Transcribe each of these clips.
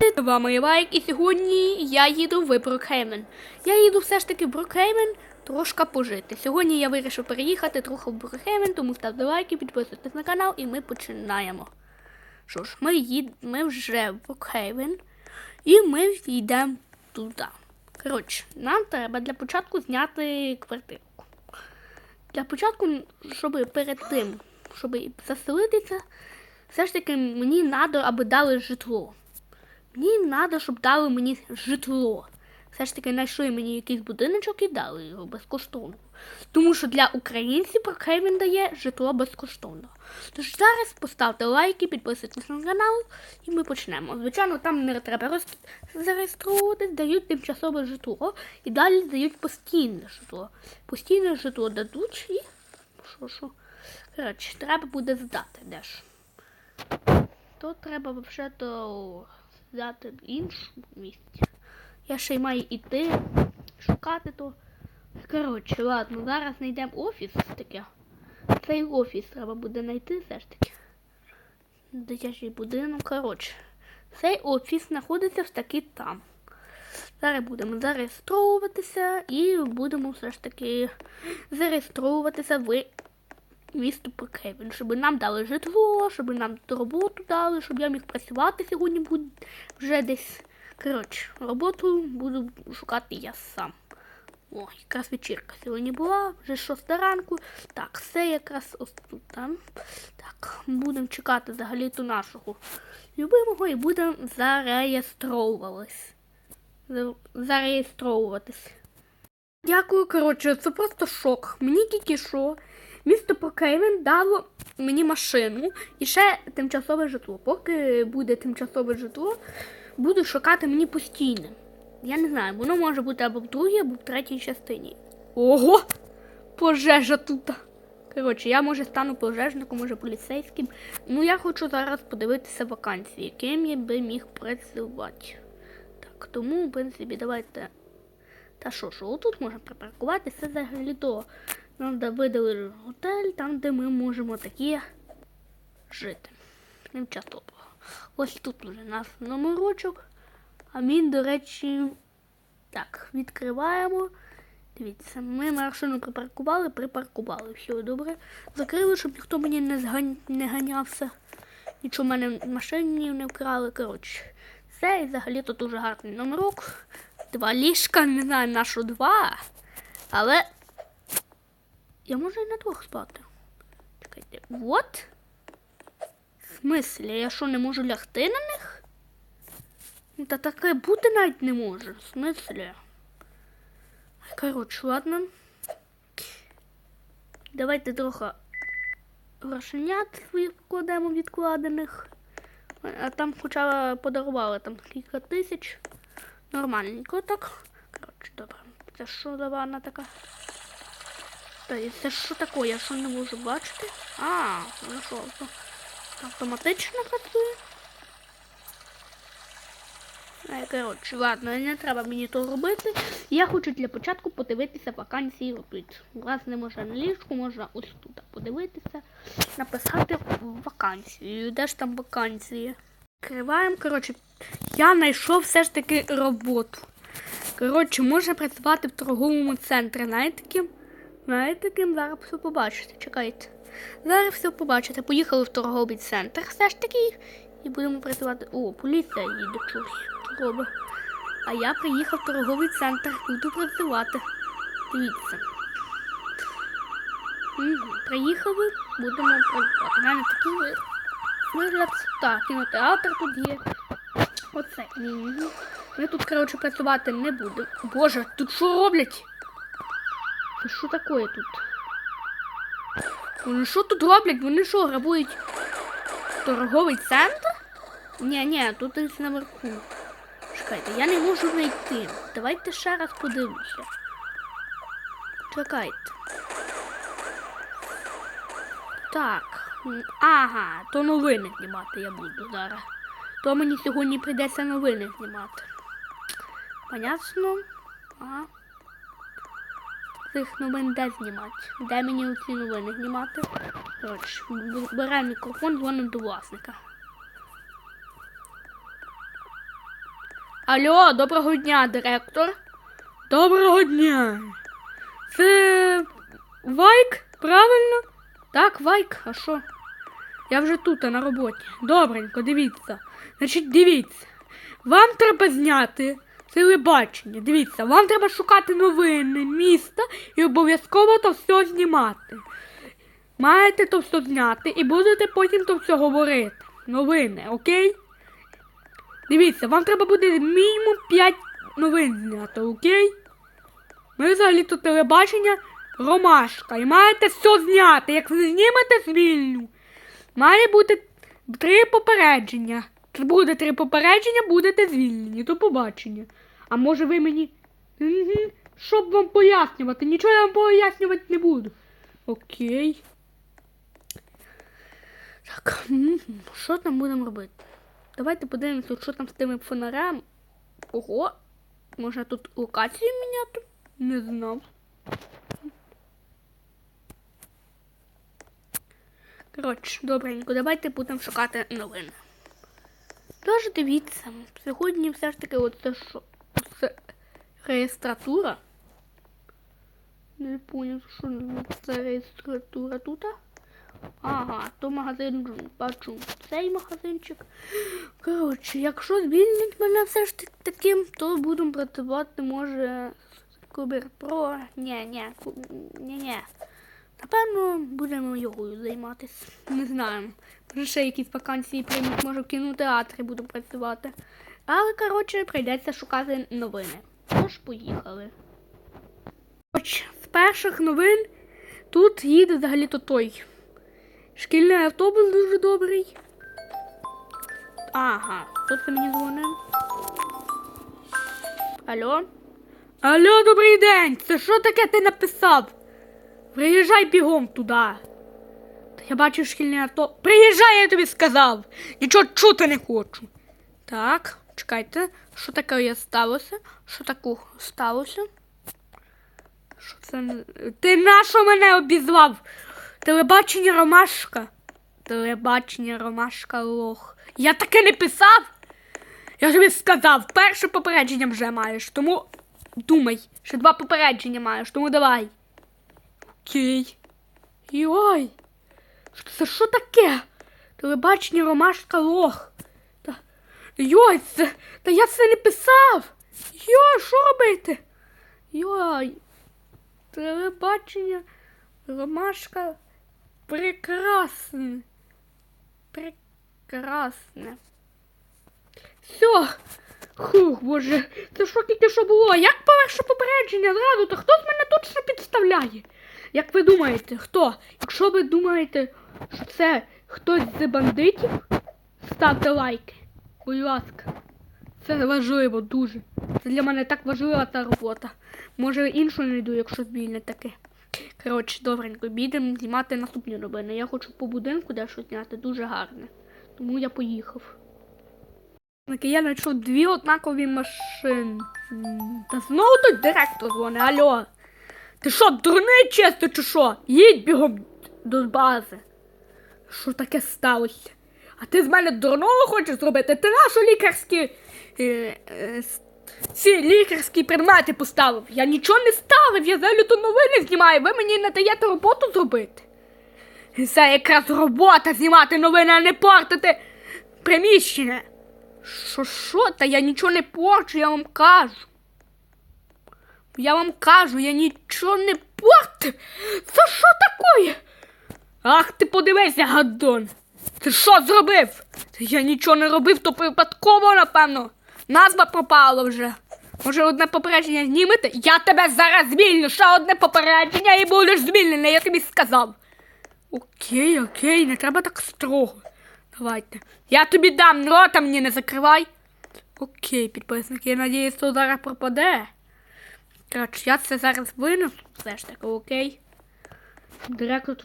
З вами я Вайк, і сьогодні я їду в Брукхеймен. Я їду все ж таки в Брукхеймен трошки пожити. Сьогодні я вирішив переїхати трохи в Брукхеймен, тому ставте лайки, підписуйтесь на канал і ми починаємо. Що ж, ми, їд... ми вже в Брукхеймен і ми йдемо туди. Коротше, нам треба для початку зняти квартирку. Для початку, щоб перед тим, щоб заселитися, все ж таки мені треба, аби дали житло. Мені треба, щоб дали мені житло. Все ж таки знайшли мені якийсь будиночок і дали його безкоштовно. Тому що для українців Брокхейвен дає житло безкоштовно. Тож зараз поставте лайки, підписуйтесь на канал і ми почнемо. Звичайно, там не треба роз... зареєструватись, дають тимчасове житло і далі дають постійне житло. Постійне житло дадуть і. Що, що? Коротше, треба буде здати де ж. То треба взагалі взяти в іншому місці. Я ще й маю йти, шукати то. Коротше, ладно, зараз знайдемо офіс таке. Цей офіс треба буде знайти все ж таки. Дитячий будинок. Коротше, цей офіс знаходиться в таки там. Зараз будемо зареєстровуватися і будемо все ж таки зареєстровуватися в місто Брукхейвен, щоб нам дали житло, щоб нам роботу дали, щоб я міг працювати сьогодні буде вже десь. Коротше, роботу буду шукати я сам. О, якраз вечірка сьогодні була, вже шоста ранку. Так, все якраз ось тут. Там. Так, будемо чекати взагалі-то нашого любимого і будемо зареєстровуватись. Зареєстровуватись. Дякую, коротше, це просто шок. Мені тільки що місто Покейвен дало мені машину і ще тимчасове житло. Поки буде тимчасове житло, буду шукати мені постійне. Я не знаю, воно може бути або в другій, або в третій частині. Ого! Пожежа тут. Коротше, я може стану пожежником, може поліцейським. Ну я хочу зараз подивитися вакансії, яким я би міг працювати. Так, тому, в принципі, давайте. Та що ж, отут можна припаркуватися взагалі то. Нам видали готель, там, де ми можемо такі жити. Тимчасово. Ось тут уже у нас номерочок. А він, до речі, так, відкриваємо. Дивіться, ми машину припаркували, припаркували. Все добре. Закрили, щоб ніхто мені не, згань... не ганявся. Нічого в мене машині не вкрали. Коротше, це і взагалі тут дуже гарний номерок. Два ліжка, не знаю на що два. Але я можу і на двох спати. Чекайте, от? В смислі, я що, не можу лягти на них? Ну, Та таке бути навіть не може. В смислі? Коротше, ладно. Давайте трохи грошенят своїх покладемо відкладених. А там хоча подарували там кілька тисяч. Нормальненько так. Коротше, добре. Це що за ванна така? Це що таке? Я що не можу бачити? А, ну що, автоматично працює? Ай, коротше, ладно, не треба мені то робити. Я хочу для початку подивитися вакансії тут. Власне, можна на ліжку, можна ось тут подивитися, написати вакансію. Де ж там вакансії? Відкриваємо, коротше, я знайшов все ж таки роботу. Коротше, можна працювати в торговому центрі. Знаєте? Знаєте ким? Зараз все побачите. Чекайте. Зараз все побачите. Поїхали в торговий центр все ж таки. І будемо працювати. О, поліція їде чогось робить. А я приїхав в торговий центр. Буду працювати. Дивіться. Приїхали, будемо працювати. У мене такий вигляд. Так, кінотеатр тут є. Оце. Ми тут, коротше, працювати не будемо. Боже, тут що роблять? Це що таке тут? Вони що тут роблять? Вони що, грабують торговий центр? Ні, тут десь наверху. Чекайте, я не можу знайти. Давайте ще раз подивлюся. Чекайте. Так. Ага, то новини знімати я буду зараз. То мені сьогодні прийдеться новини знімати. Понятно? Ага. Цих новин де знімати? Де мені ці новини знімати? Коротше, беремо мікрофон, дзвонимо до власника. Алло, доброго дня, директор. Доброго дня. Це Вайк, правильно? Так, Вайк, а що? Я вже тут, а на роботі. Добренько, дивіться. Значить, дивіться. Вам треба зняти телебачення. Дивіться, вам треба шукати новини міста і обов'язково то все знімати. Маєте то все зняти і будете потім то все говорити. Новини, окей? Дивіться, вам треба буде мінімум 5 новин зняти, окей? Ми взагалі то телебачення ромашка. І маєте все зняти. Як ви знімете звільню, має бути три попередження. Буде три попередження, будете звільнені. До побачення. А може ви мені. Угу. Щоб вам пояснювати? Нічого я вам пояснювати не буду. Окей. Так, що там будемо робити? Давайте подивимося, що там з тими фонарем. Ого, можна тут локацію міняти? Не знав. Коротше, добренько, давайте будемо шукати новини. Тож дивіться, сьогодні все ж таки оце що? Це реєстратура. Не поняв, що це реєстратура тут. Ага, то магазин бачу цей магазинчик. Коротше, якщо звільнять мене все ж таки таким, то будемо працювати, може, з Кубер Про. Ні, ні, ні, ні. Напевно, будемо йогою займатися. Не знаю. Може ще якісь вакансії приймуть, може в кінотеатрі буду працювати. Але, коротше, прийдеться шукати новини. Тож поїхали. Хоч з перших новин тут їде взагалі-то той. Шкільний автобус дуже добрий. Ага, хто це мені дзвонив? Алло? Алло, добрий день! Це що таке ти написав? Приїжджай бігом туди. Я бачу шкільний авто. Приїжджай, я тобі сказав! Нічого чути не хочу. Так, чекайте, що таке сталося? Що таке сталося? Що це? Ти на що мене обізвав? Телебачення Ромашка. Телебачення Ромашка лох. Я таке не писав. Я тобі сказав, перше попередження вже маєш, тому думай, ще два попередження маєш, тому давай. Окей. Йой. Це що таке? Телебачення Ромашка лох. Та... Йой, це... Та я це не писав. Йой, що робити? Йой. Телебачення Ромашка прекрасне. Прекрасне. Все. Хух, боже, це що тільки що було? Як перше попередження зразу, то хто з мене тут що підставляє? Як ви думаєте, хто? Якщо ви думаєте, що це хтось з бандитів, ставте лайки. Будь ласка. Це важливо дуже. Це для мене так важлива та робота. Може іншу знайду, якщо звільне таке. Коротше, добренько, підемо знімати наступні новини. Я хочу по будинку дещо зняти дуже гарне. Тому я поїхав. Я знайшов дві однакові машини. Та знову тут директор дзвонить, алло. Ти що, дурний чисто чи що? Їдь бігом до бази. Що таке сталося? А ти з мене дурного хочеш зробити? Ти нашу лікарські. Е, е, ці лікарські предмети поставив. Я нічого не ставив, я то новини знімаю. Ви мені не даєте роботу зробити. Це якраз робота знімати новини, а не портити приміщення. Що що? Та я нічого не порчу, я вам кажу. Я вам кажу, я нічого не портив. Це що таке? Ах, ти подивися, гаддон. Ти що зробив? Я нічого не робив, то випадково, напевно. Назва пропала вже. Може, одне попередження знімете? Я тебе зараз звільню. Ще одне попередження і будеш звільнений, я тобі сказав. Окей, окей, не треба так строго. Давайте. Я тобі дам, рота мені не закривай. Окей, підписники, я надіюсь, то зараз пропаде. Коротше, я це зараз винесу, все ж таки, окей. Директор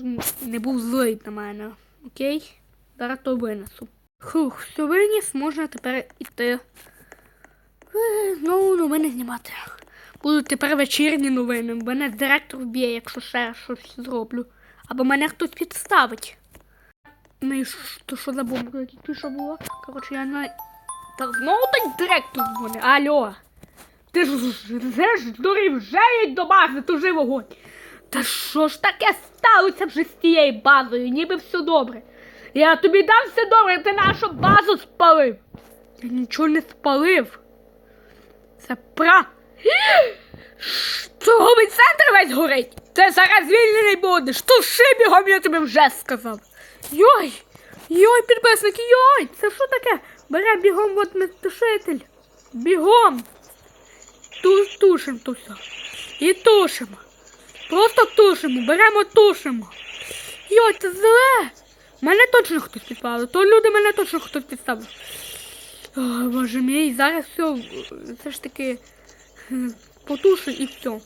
не був злий на мене. Окей? Зараз то винесу. Хух, все виніс, можна тепер іти. Е, Знову новини знімати. Будуть тепер вечірні новини. Мене директор вб'є, якщо ще щось зроблю. Або мене хтось підставить. Ну і то що за бомба? Тільки що? Коротше, я на Та знову той директор дзвонить. Алло. Ти ж вже ж здурів, вже їдь до бази, тужи вогонь. Та що ж таке сталося вже з тією базою, ніби все добре. Я тобі дам все добре, ти нашу базу спалив. Я нічого не спалив. Це пра. Торговий центр весь горить. Ти зараз звільнений будеш. Туши бігом, я тобі вже сказав. Йой! Йой, підписники, йой! Це що таке? Бере бігом от метушитель. Бігом. Туш, тушимо все. І тушимо. Просто тушимо, беремо, тушимо. Йой, це зле. Мене точно хтось підпалив. То люди мене точно хтось підставив. Ой, боже мій, зараз все, все ж таки потушу і все.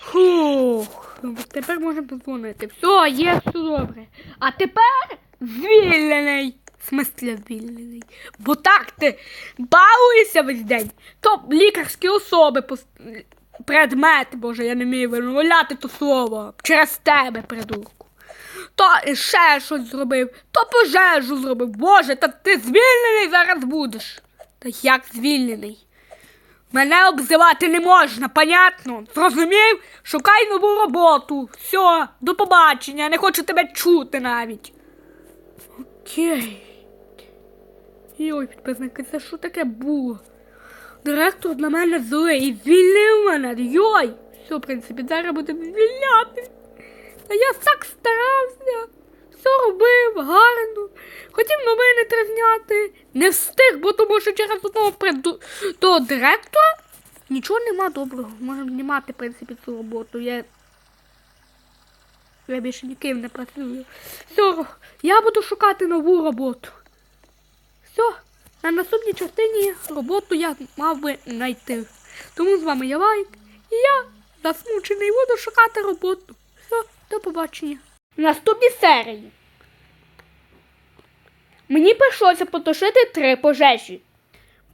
Фух, тепер можемо подзвонити. Все, є все добре. А тепер звільнений. В смислі звільнений. Бо так ти балуєшся весь день. То лікарські особи, предмети, боже, я не вмію вимовляти то слово. Через тебе, придурку. То ще щось зробив, то пожежу зробив. Боже, та ти звільнений зараз будеш. Та як звільнений? Мене обзивати не можна, понятно? Зрозумів? Шукай нову роботу. Все, до побачення, не хочу тебе чути навіть. Окей. Йой, підписники, це що таке було? Директор на мене злий і звільнив мене. Йой! Все, в принципі, зараз будемо звільняти. А я так старався. Все робив гарно. Хотів новини трезняти. Не встиг, бо тому що через одного приду... того директора нічого нема доброго. Можемо знімати, в принципі, цю роботу. Я... я більше ніким не працюю. Все, я буду шукати нову роботу. На наступній частині роботу я мав би знайти. Тому з вами я Лайк, і я засмучений буду шукати роботу. Все, до побачення. В наступній серії. Мені прийшлося потушити три пожежі.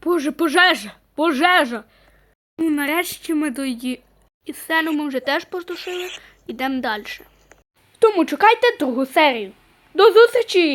Боже, пожежа! Пожежа! Ну, нарешті ми дої. І сцену ми вже теж потушили. Ідемо далі. Тому чекайте другу серію. До зустрічі!